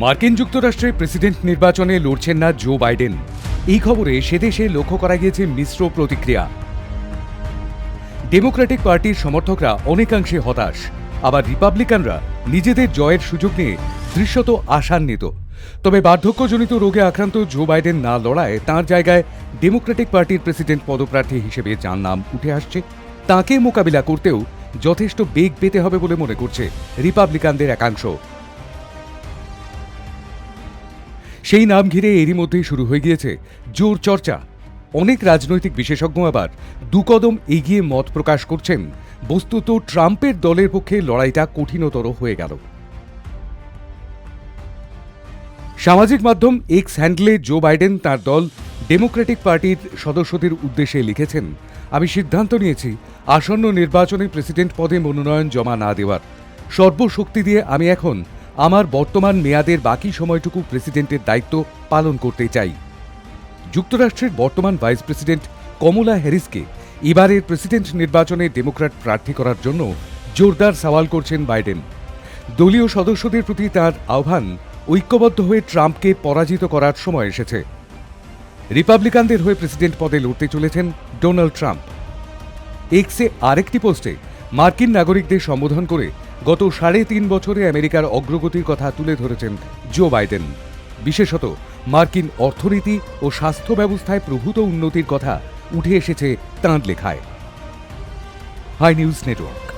মার্কিন যুক্তরাষ্ট্রে প্রেসিডেন্ট নির্বাচনে লড়ছেন না জো বাইডেন। এই খবরে সেদেশে লক্ষ্য করা গিয়েছে মিশ্র প্রতিক্রিয়া। ডেমোক্রেটিক পার্টির সমর্থকরা অনেকাংশে হতাশ। আবার রিপাবলিকানরা নিজেদের জয়ের সুযোগ নিয়ে দৃশ্যত আশান্বিত। তবে বার্ধক্যজনিত রোগে আক্রান্ত জো বাইডেন না লড়ায় তার জায়গায় ডেমোক্রেটিক পার্টির প্রেসিডেন্ট পদপ্রার্থী হিসেবে যার নাম উঠে আসছে, তাকে মোকাবিলা করতেও যথেষ্ট বেগ পেতে হবে বলে মনে করছে রিপাবলিকানদের একাংশ। সেই নাম ঘিরে এরই মধ্যেই শুরু হয়ে গিয়েছে জোর চর্চা। অনেক রাজনৈতিক বিশেষজ্ঞ আবার দুকদম এগিয়ে মত প্রকাশ করছেন। বস্তুত ট্রাম্পের দলের পক্ষে লড়াইটা কঠিনতর হয়ে গেল। সামাজিক মাধ্যম এক্স হ্যান্ডলে জো বাইডেন তার দল ডেমোক্রেটিক পার্টির সদস্যদের উদ্দেশ্যে লিখেছেন, আমি সিদ্ধান্ত নিয়েছি, আসন্ন নির্বাচনে প্রেসিডেন্ট পদে মনোনয়ন জমা না দেওয়ার। সর্বশক্তি দিয়ে আমি এখন আমার বর্তমান মেয়াদের বাকি সময়টুকু প্রেসিডেন্টের দায়িত্ব পালন করতে চাই। যুক্তরাষ্ট্রের বর্তমান ভাইস প্রেসিডেন্ট কমলা হ্যারিসকে এবারের প্রেসিডেন্ট নির্বাচনে ডেমোক্র্যাট প্রার্থী করার জন্য জোরদার সওয়াল করছেন বাইডেন। দলীয় সদস্যদের প্রতি তার আহ্বান ঐক্যবদ্ধ হয়ে ট্রাম্পকে পরাজিত করার সময় এসেছে। রিপাবলিকানদের হয়ে প্রেসিডেন্ট পদে লড়তে চলেছেন ডোনাল্ড ট্রাম্প। এক্সে আরেকটি পোস্টে মার্কিন নাগরিকদের সম্বোধন করে গত সাড়ে তিন বছরে আমেরিকার অগ্রগতির কথা তুলে ধরেছেন জো বাইডেন। বিশেষত মার্কিন অর্থনীতি ও স্বাস্থ্য ব্যবস্থায় প্রভূত উন্নতির কথা উঠে এসেছে তাঁর লেখায়। High news network.